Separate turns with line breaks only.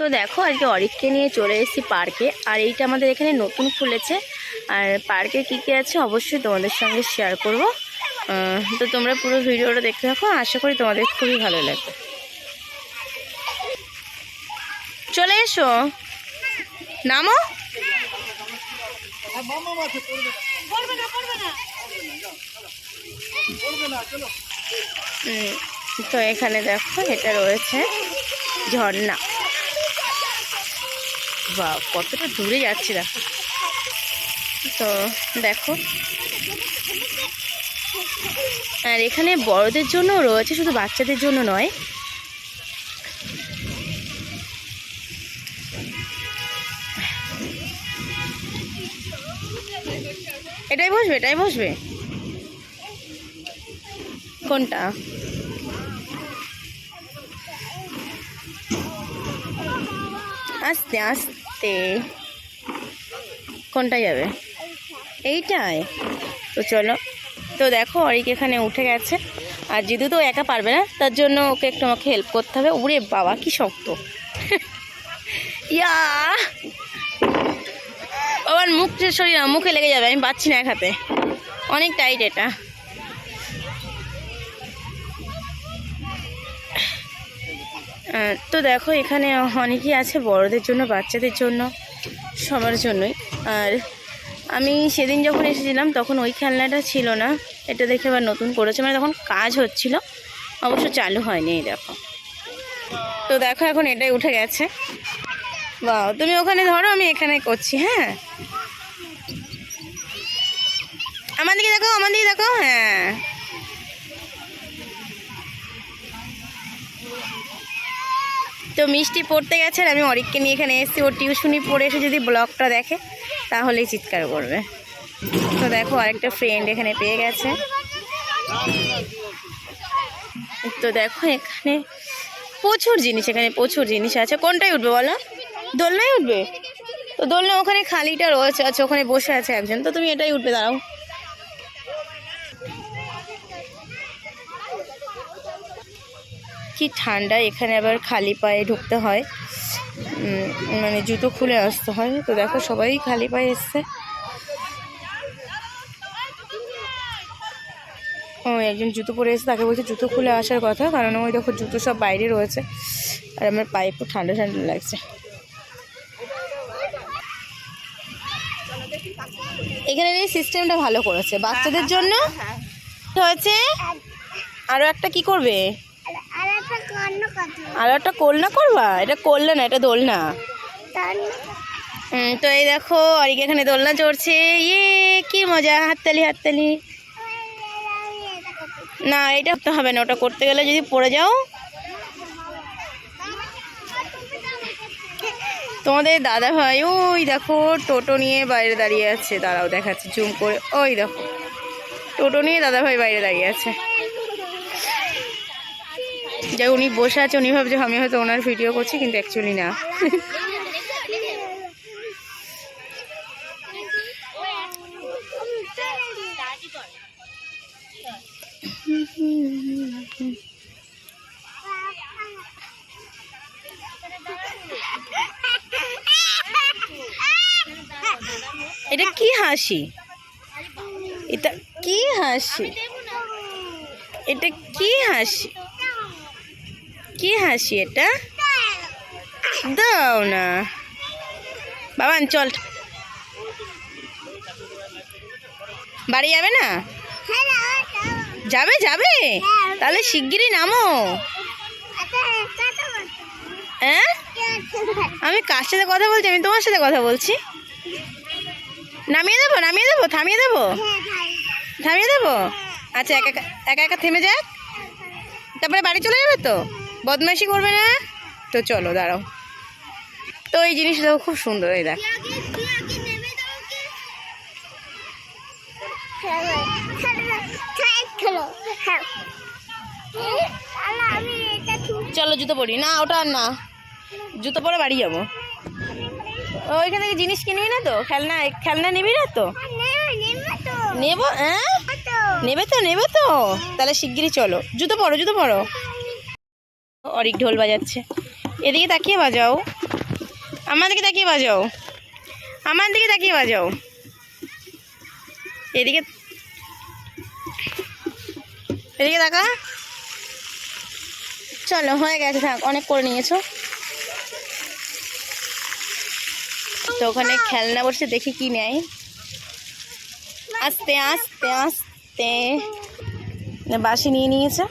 তো দেখো, আজকে অরিককে নিয়ে চলে এসেছি পার্কে, আর এইটা আমাদের এখানে নতুন খুলেছে। আর পার্কে কী কী আছে অবশ্যই তোমাদের সঙ্গে শেয়ার করব। তো তোমরা পুরো ভিডিওটা দেখতে থাকো, আশা করি তোমাদের খুবই ভালো লাগবে। চলে এসো। নামো। তো এখানে দেখো, এটা রয়েছে ঝর্ণা। বা কতটা দূরে যাচ্ছি দেখো। তো দেখো। আর এখানে বড়দের জন্য রয়েছে শুধু বাচ্চাদের জন্য নয়। এটাই বসবে এটাই বসবে। কোনটা? আস্তে আস্তে। কোনটা যাবে? এইটাই তো চলো। তো দেখো, অরিক এখানে উঠে গেছে। আর জিদু তো একা পারবে না, তার জন্য ওকে একটু আমাকে হেল্প করতে হবে। উড়ে বাবা, কি শক্ত। ইয়া! আবার মুখ শরীর মুখে লেগে যাবে, আমি পাচ্ছি না এক হাতে। অনেক টাইট এটা। তো দেখো, এখানে অনেকই আছে বড়দের জন্য, বাচ্চাদের জন্য, সবার জন্যই। আর আমি সেদিন যখন এসেছিলাম, তখন ওই খেলনাটা ছিল না। এটা দেখে আবার নতুন করেছে। মানে তখন কাজ হচ্ছিল, অবশ্য চালু হয়নি, এই দেখো। তো দেখো, এখন এটাই উঠে গেছে। বা তুমি ওখানে ধরো, আমি এখানে করছি হ্যাঁ? আমার দিকে দেখো, আমার দিকে দেখো হ্যাঁ। তো মিষ্টি পড়তে গেছে আর আমি অরিককে নিয়ে এখানে এসেছি। ওর টিউশনি পড়ে এসে যদি ব্লগটা দেখে, তাহলেই চিৎকার করবে। তো দেখো, আরেকটা ফ্রেন্ড এখানে পেয়ে গেছে। তো দেখো, এখানে প্রচুর জিনিস, এখানে প্রচুর জিনিস আছে। কোনটায় উঠবে বলো? দোলনায় উঠবে? তো দোলনা ওখানে খালিটা রয়েছে, আছে, ওখানে বসে আছে একজন। তো তুমি এটাই উঠবে, দাঁড়াও। কি ঠান্ডা এখানে আবার খালি পায়ে ঢুকতে হয়। মানে জুতো খুলে আসতে হয়। তো দেখো সবাই খালি পায়ে এসছে। ও একজন জুতো পরে এসে তাকে বলছে জুতো খুলে আসার কথা। কারণ ওই দেখো জুতো সব বাইরে রয়েছে। আর আমার পায়ে একটু ঠান্ডা ঠান্ডা লাগছে। এখানে এই সিস্টেমটা ভালো করেছে। বাচ্চাদের জন্য? হয়েছে? আরও একটা কি করবে? আরও একটা কোলনা করবা? এটা করলে না এটা দোলনা? তো এই দেখো অরিক এখানে দোলনা চড়ছে। ইয়ে কি মজা হাততালি হাততালি। না এটা করতে হবে না ওটা করতে গেলে যদি পড়ে যাও। তোমাদের দাদা ভাই ওই দেখো টোটো নিয়ে বাইরে দাঁড়িয়ে আছে। দাঁড়াও দেখাচ্ছে জুম করে। ওই দেখো টোটো নিয়ে দাদা ভাই বাইরে দাঁড়িয়ে আছে। যে উনি বসে আছে, উনি ভাবছে আমি হয়তো ওনার ভিডিও করছি, কিন্তু অ্যাকচুয়ালি না। এটা কি হাসি? এটা কি হাসি? এটা কি হাসি? কি হাসি এটা? দাও না। বাবান চল। বাড়ি যাবে না? যাবে যাবে? তাহলে শিগগিরই নামো। হ্যাঁ? আমি কার সাথে কথা বলছি? আমি তোমার সাথে কথা বলছি। নামিয়ে দেবো নামিয়ে দেবো, থামিয়ে দেবো? থামিয়ে দেবো? আচ্ছা একা একা- একা একা থেমে যাক। তারপরে বাড়ি চলে যাবে তো? বদমাইশি করবে না? তো চলো, দাঁড়াও। তো এই জিনিসটাও খুব সুন্দর, এই দেখ। চলো, জুতো পরি। না, ওটা না। জুতো পরে বাড়ি যাব। ওইখান থেকে জিনিস কিনবি না তো। খেলনা খেলনা নিবি না তো
নেবে তো?
নেব হ্যাঁ? নেবে তো নেবে তো। তাহলে শিগগিরই চলো। জুতো পরো জুতো পরো। অরিক ঢোল বাজাচ্ছে। এদিকে তাকিয়ে বাজাও। আমার দিকে তাকিয়ে বাজাও। আমার দিকে তাকিয়ে বাজাও। এদিকে এদিকে তাকা। চলো, হয়ে গেছে, থাক, অনেক করে নিয়েছো। তো ওখানে খেলনা বসে দেখি কি নেয়। আস্তে আস্তে আস্তে। বাসি নিয়ে নিয়েছে।